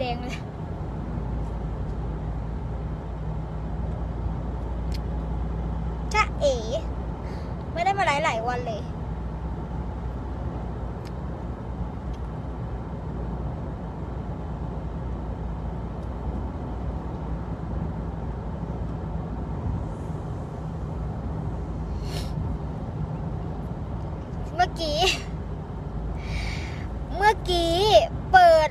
แดงเลยจ้าเอ๋ไม่ได้มาหลายหลายวันเลย เมื่อกี้ เมื่อกี้เปิด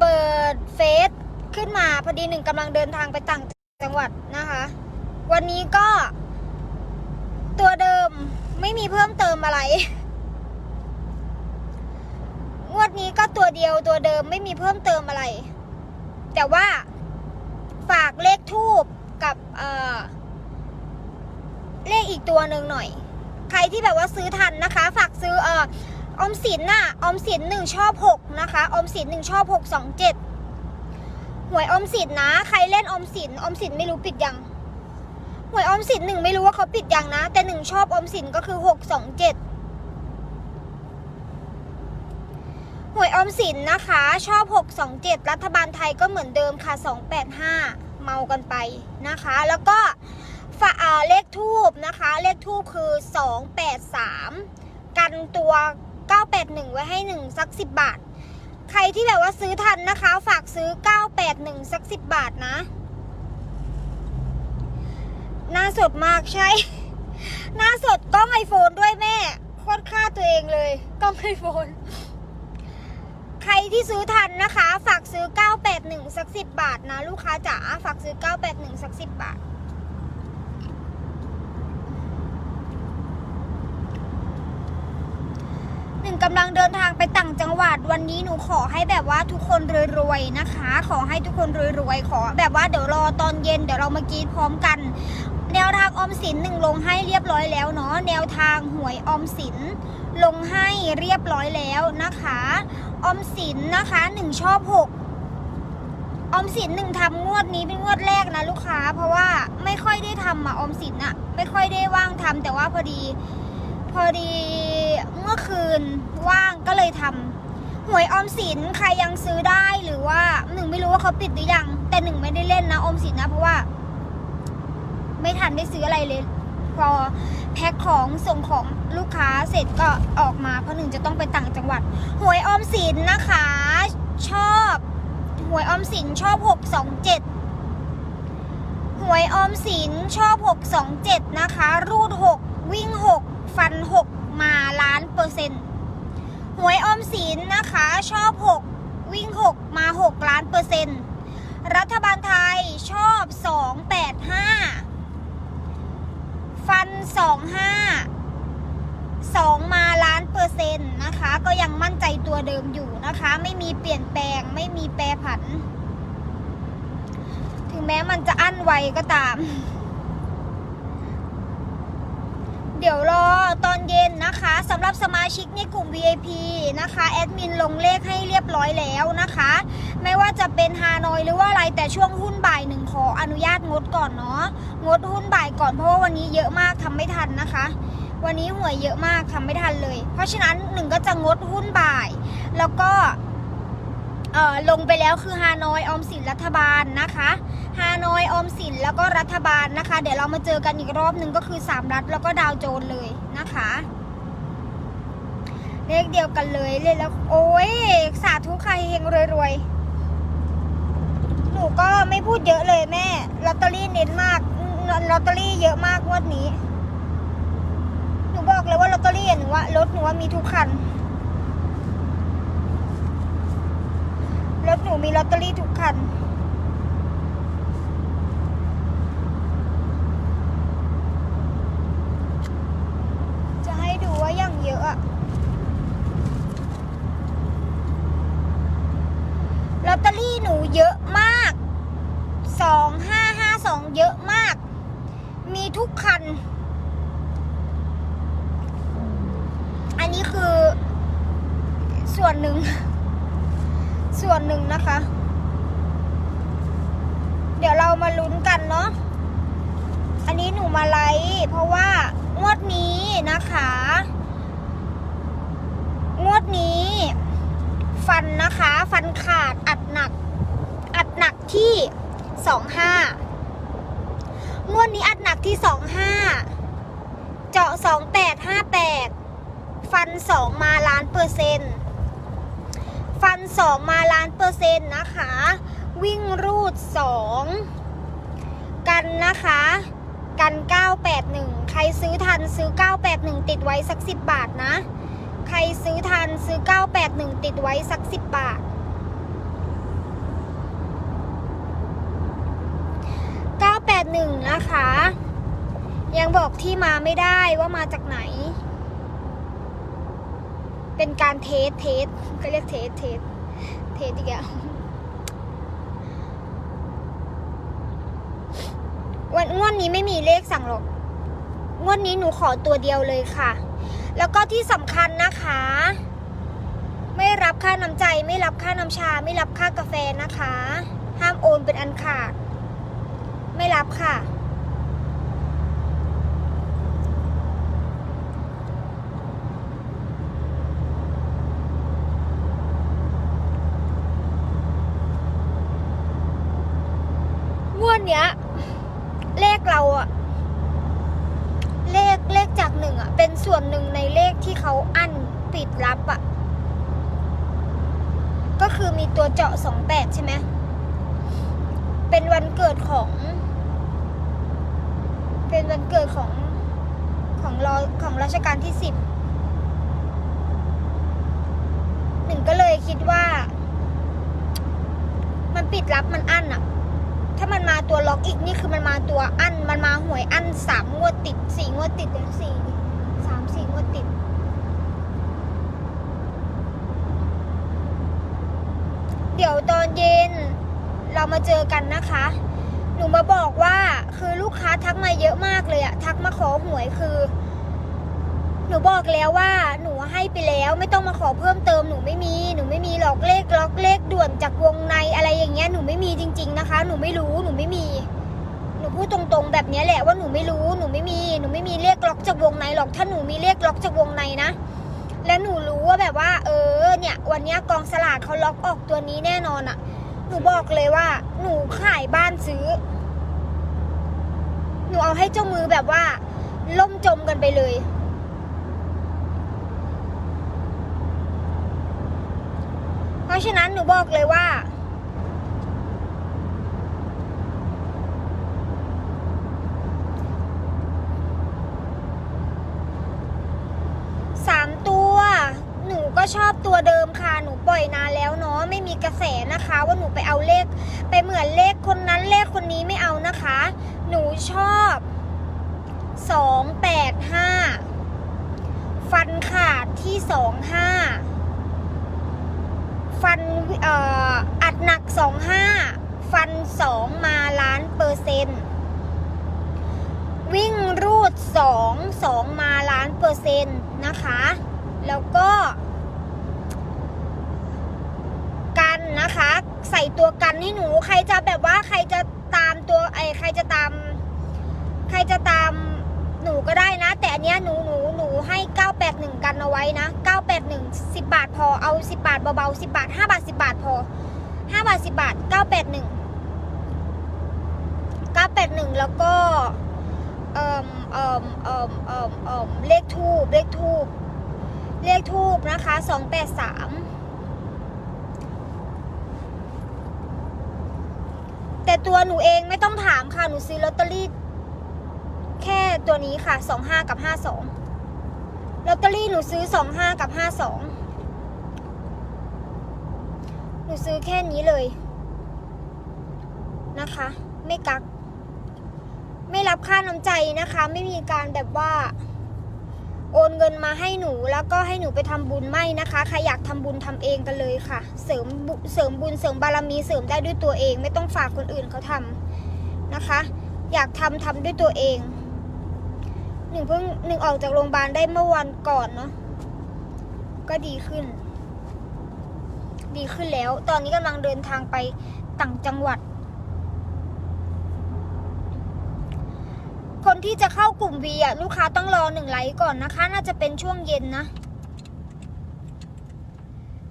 เปิดเฟซขึ้น ตีหนึ่งกำลังเดินทางไปต่างจังหวัดนะคะ วันนี้ก็ ตัวเดิมไม่มีเพิ่มเติมอะไร งวดนี้ก็ตัวเดียวตัวเดิมไม่มีเพิ่มเติมอะไร แต่ว่าฝากเลขทูบกับเอ่อเลขอีกตัวหนึ่งหน่อย ใครที่แบบว่าซื้อทันนะคะ ฝากซื้อเอ่ออมสินน่ะออมสินหนึ่งชอบหกนะคะออมสินหนึ่งชอบหกสองเจ็ด หวยอมสินนะ ใครเล่นอมสินอมสินไม่รู้ปิดยังหวยอมสินหนึ่งไม่รู้ว่าเขาปิดยังนะ แต่หนึ่งชอบอมสินก็คือหกสองเจ็ดหวยอมสินนะคะ ชอบหกสองเจ็ดรัฐบาลไทยก็เหมือนเดิมค่ะสองแปดห้าเมากันไปนะคะ แล้วก็ฝาเลขทูบนะคะ เลขทูบคือสองแปดสามกันตัว 981 ไว้ให้ 1 สัก 10 บาท ใครที่แบบว่าซื้อทันนะคะ ฝากซื้อ 981 สัก 10 บาทนะ หน้าสดมากใช่ หน้าสดกล้องไอโฟนด้วยแม่ โคตรค่าตัวเองเลยกล้องไอโฟน ใครที่ซื้อทันนะคะ ฝากซื้อ 981 สัก 10 บาทนะ ลูกค้าจ๋า ฝากซื้อ 981 สัก 10 บาท หนึ่งกำลังเดินทางไปต่างจังหวัดวันนี้หนูขอให้แบบว่าทุกคนรวยๆนะคะ ขอให้ทุกคนรวยๆขอ แบบว่าเดี๋ยวรอตอนเย็นเดี๋ยวเรามากรีดพร้อมกัน แนวทางออมสินหนึ่งลงให้เรียบร้อยแล้วเนาะแนวทางหวยออมสินลงให้เรียบร้อยแล้วนะคะออมสินนะคะหนึ่งชอบหกออมสินหนึ่งทำงวดนี้เป็นงวดแรกนะลูกค้า เพราะว่าไม่ค่อยได้ทำอะออมสินอะไม่ค่อยได้ว่างทำแต่ว่าพอดี พอดีเมื่อคืนว่างก็เลยทำหวยออมสินใครยังซื้อได้หรือว่าหนึ่งไม่รู้ว่าเขาปิดหรือยัง แต่หนึ่งไม่ได้เล่นนะออมสินนะเพราะว่า ไม่ทันได้ซื้ออะไรเลย พอแพ็คของส่งของลูกค้าเสร็จก็ออกมาเพราะหนึ่งจะต้องไปต่างจังหวัดหวยออมสินนะคะ ชอบหวยออมสินชอบหกสองเจ็ดหวยออมสินชอบหกสองเจ็ดนะคะ รูดหกวิ่งหกฟันหกมาล้านเปอร์เซ็นต์หวยออมสินนะคะ ชอบหกวิ่งหกมาหกล้านเปอร์เซ็นต์ รัฐบาลไทยชอบสองแปดห้าฟันสองห้าสองมาล้านเปอร์เซ็นต์นะคะ ก็ยังมั่นใจตัวเดิมอยู่นะคะ ไม่มีเปลี่ยนแปลง ไม่มีแปรผัน ถึงแม้มันจะอั้นไวก็ตาม เดี๋ยวรอตอนเย็นนะคะสำหรับสมาชิกในกลุ่ม VIP นะคะแอดมินลงเลขให้เรียบร้อยแล้วนะคะ ไม่ว่าจะเป็นฮานอยหรือว่าอะไรแต่ช่วงหุ้นบ่ายหนึ่งขออนุญาตงดก่อนเนาะงดหุ้นบ่ายก่อนเพราะว่าวันนี้เยอะมากทำไม่ทันนะคะ วันนี้หวยเยอะมากทำไม่ทันเลย เพราะฉะนั้นหนึ่งก็จะงดหุ้นบ่าย แล้วก็ เอ่อลงไปแล้วคือฮานอยออมสินรัฐบาลนะคะฮานอยออมสินแล้วก็รัฐบาลนะคะ เดี๋ยวเรามาเจอกันอีกรอบหนึ่งก็คือ 3 รัฐแล้วก็ดาวโจนเลยนะคะ เลขเดียวกันเลยเลยแล้วโอ้ยสาธุใครเฮงรวยๆ หนูก็ไม่พูดเยอะเลยแม่ลอตเตอรี่เน้นมากลอตเตอรี่เยอะมากงวดนี้ หนูบอกเลยว่าลอตเตอรี่หนูว่ารถหนูว่ามีทุกคัน รถหนูมีลอตเตอรี่ทุกคัน จะให้ดูว่าอย่างเยอะอะลอตเตอรี่หนูเยอะมาก สองห้าห้าสองเยอะมาก มีทุกคัน อันนี้คือ ส่วนหนึ่ง ส่วนหนึ่งนะคะ เดี๋ยวเรามาลุ้นกันเนาะอันนี้หนูมาไลฟ์เพราะว่างวดนี้นะคะ งวดนี้ ฟันนะคะ ฟันขาดอัดหนัก อัดหนักที่สองห้างวดนี้อัดหนักที่สองห้าเจาะสองแปดห้าแปดฟันสองมาล้านเปอร์เซ็นต์ฟัน สองมาล้านเปอร์เซ็นต์นะคะ วิ่งรูดสองกันนะคะ กัน 981 ใครซื้อทันซื้อ 981 ติดไว้สัก 10 บาทนะ ใครซื้อทันซื้อ 981 ติดไว้สัก 10 บาท 981 นะคะ ยังบอกที่มาไม่ได้ว่ามาจากไหน เป็นการเทสเทสก็เรียกเทสเทส เทสอีกแล้ววันงวดนี้ไม่มีเลขสั่งหรอกงวดนี้หนูขอตัวเดียวเลยค่ะ แล้วก็ที่สำคัญนะคะ ไม่รับค่าน้ำใจ ไม่รับค่าน้ำชา ไม่รับค่ากาแฟนะคะ ห้ามโอนเป็นอันขาด ไม่รับค่ะ เนี้ย เลขเราอะเลขเลขจากหนึ่งอะเป็นส่วนหนึ่งในเลขที่เขาอั้นปิดรับอะก็คือมีตัวเจาะสองแปดใช่ไหมเป็นวันเกิดของ เป็นวันเกิดของของรอของรัชกาลที่สิบหนึ่งก็เลยคิดว่า มันปิดรับมันอั้นอะ ถ้ามันมาตัวล็อกอีกนี่คือมันมาตัวอั้นมันมาหวยอั้นสามงวดติดสี่งวดติดเดี๋ยวสี่สามสี่งวดติด เดี๋ยวตอนเย็นเรามาเจอกันนะคะ หนูมาบอกว่าคือลูกค้าทักมาเยอะมากเลยอะทักมาขอหวยคือ นูบอกแล้วว่าหนูให้ไปแล้วไม่ต้องมาขอเพิ่มเติมหนูไม่มีหนูไม่มีหรอกเลขล็อกเลขด่วนจากวงในอะไรอย่างเงี้ยหนูไม่มีจริง ๆนะคะ หนูไม่รู้หนูไม่มี หนูพูดตรงๆแบบนี้แหละว่าหนูไม่รู้หนูไม่มีหนูไม่มีเลขล็อกจากวงในหรอกถ้าหนูมีเลขล็อกจากวงในนะ และหนูรู้ว่าแบบว่า เออเนี่ย วันนี้กองสลากเขาล็อกออกตัวนี้แน่นอนอะ หนูบอกเลยว่า หนูขายบ้านซื้อ หนูเอาให้เจ้ามือแบบว่า ล่มจมกันไปเลย เพ ราะฉะนั้นหนูบอกเลยว่า สามตัว หนูก็ชอบตัวเดิมค่ะ หนูปล่อยนานแล้วเนาะ ไม่มีกระแสนะคะ ว่าหนูไปเอาเลข ไปเหมือนเลขคนนั้นเลขคนนี้ไม่เอานะคะ หนูชอบสองแปดห้าฟันขาดที่สองห้า อัดหนักสองห้าฟันสองมาล้านเปอร์เซ็นต์ วิ่งรูดสองสองมาล้านเปอร์เซ็นต์นะคะ แล้วก็ กันนะคะ ใส่ตัวกันให้หนู ใครจะแบบว่าใครจะตามตัวไอใครจะตาม ใครจะตาม หนูก็ได้นะ แต่อันเนี้ยหนูหนูหนูให้ 981 กันเอาไว้นะ 981 10 บาทพอเอา 10 บาทเบาๆ10 บาท 5 บาท 10 บาทพอ 5 บาท 10 บาท 981 981 แล้วก็เอ่มเอ่มเอ่มเอ่มเอ่มเลขทูบเลขทูบเลขทูบนะคะ 283แต่ตัวหนูเองไม่ต้องถามค่ะ หนูซื้อลอตเตอรี่ แค่ตัวนี้ค่ะสองห้ากับห้าสองลอตเตอรี่หนูซื้อสองห้ากับห้าสองหนูซื้อแค่นี้เลยนะคะ ไม่กัก ไม่รับค่าน้ำใจนะคะ ไม่มีการแบบว่า โอนเงินมาให้หนูแล้วก็ให้หนูไปทำบุญไม่นะคะใครอยากทำบุญทำเองกันเลยค่ะ เสริมเสริมบุญเสริมบารมีเสริมได้ด้วยตัวเอง ไม่ต้องฝากคนอื่นเขาทำนะคะ อยากทำทำด้วยตัวเอง หนึ่งเพิ่งหนึ่งออกจากโรงพยาบาลได้เมื่อวันก่อนเนาะก็ดีขึ้น ดีขึ้นแล้ว ตอนนี้กำลังเดินทางไปต่างจังหวัด คนที่จะเข้ากลุ่ม V อะ ลูกค้าต้องรอหนึ่งไลค์ก่อนนะคะ น่าจะเป็นช่วงเย็นนะ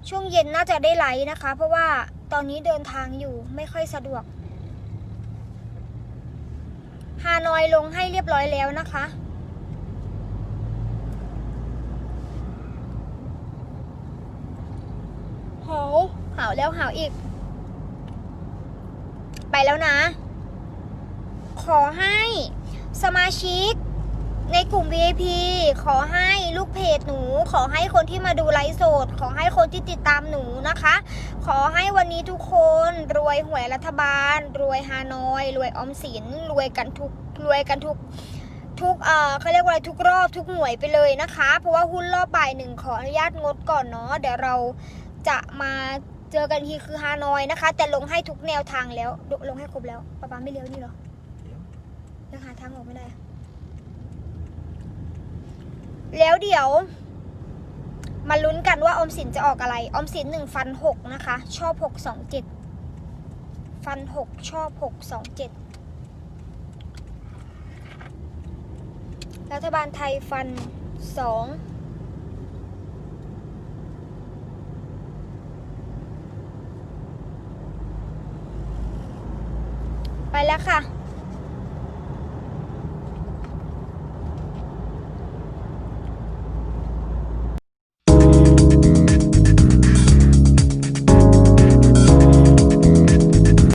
ช่วงเย็นน่าจะได้ไลค์นะคะ เพราะว่าตอนนี้เดินทางอยู่ไม่ค่อยสะดวกฮานอยลงให้เรียบร้อยแล้วนะคะ หาวหาแล้วหาวอีก ไปแล้วนะ ขอให้สมาชิกในกลุ่ม VIP ขอให้ลูกเพจหนู ขอให้คนที่มาดูไลฟ์สด ขอให้คนที่ติดตามหนูนะคะ ขอให้วันนี้ทุกคนรวยหวยรัฐบาล รวยฮานอย รวยออมสิน รวยกันทุก รวยกันทุก ทุก เอ่อเขาเรียกว่าอะไรทุกรอบทุกหน่วยไปเลยนะคะ เพราะว่าหุ้นรอบบ่ายหนึ่งขออนุญาตงดก่อนเนาะ เดี๋ยวเรา จะมาเจอกันทีคือฮานอยนะคะ แต่ลงให้ทุกแนวทางแล้ว ลงให้ครบแล้วป้าป้าไม่เลี้ยวนี่หรอยังหาทางออกไม่ได้ แล้วเดี๋ยว มาลุ้นกันว่าอมสินจะออกอะไร อมสินหนึ่งฟันหกนะคะ ชอบหกสองเจ็ดฟันหกชอบหกสองเจ็ดรัฐบาลไทยฟันสอง แล้วค่ะ